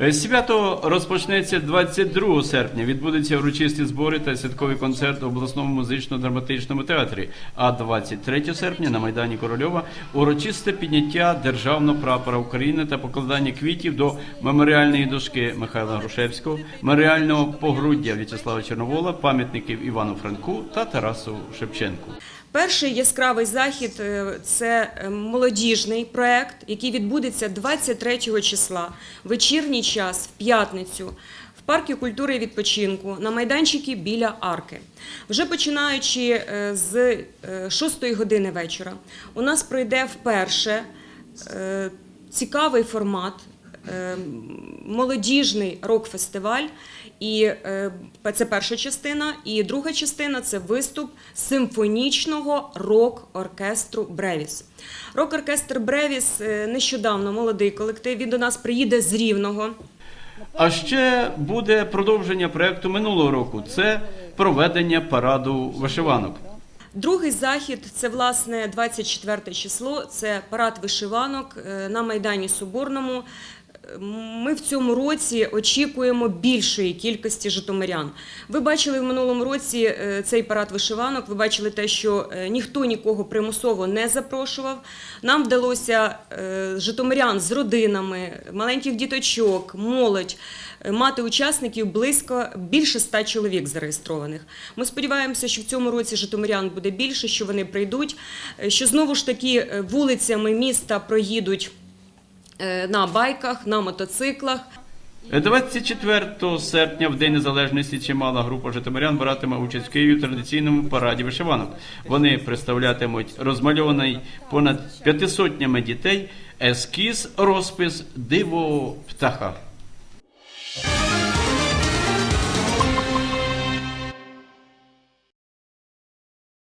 Е, Свято розпочнеться 22 серпня. Відбудуться урочисті збори та святковий концерт у обласному музично-драматичному театрі. А 23 серпня на майдані Корольова урочисте підняття державного прапора України та покладання квітів до меморіальної дошки Михайла Грушевського, меморіального погруддя В'ячеслава Чорновола, пам'ятників Івану Франку та Тарасу Шевченку. Перший яскравий захід е, це е, молодіжний проект, який відбудеться 23 числа, вечірній час, в п'ятницю. В парку культури і відпочинку на майданчики біля арки. Вже починаючи е, з 6 години вечора, у нас пройде вперше цікавий формат, молодіжний рок-фестиваль. І е, це перша частина. І друга частина це виступ симфонічного рок-оркестру Бревіс. Рок-оркестр Бревіс е, нещодавно молодий колектив. Він до нас приїде з Рівного. А ще буде продовження проекту минулого року. Це проведення параду вишиванок. Другий захід це власне 24 число. Це парад вишиванок е, на майдані Соборному. Ми в цьому році очікуємо більшої кількості житомирян. Ви бачили в минулому році е, цей парад вишиванок. Ви бачили те, що е, ніхто нікого примусово не запрошував. Нам вдалося е, житомирян з родинами, маленьких діточок, молодь мати учасників близько більше ста чоловік зареєстрованих. Ми сподіваємося, що в цьому році житомирян буде більше, що вони прийдуть, що знову ж таки вулицями міста проїдуть на байках, на мотоциклах. 24 серпня, в День Незалежності, чимала група житомирян братиме участь в Києві в традиційному параді вишиванок. Вони представлятимуть розмальований понад п'ятисотнями дітей ескіз розпис диво птаха.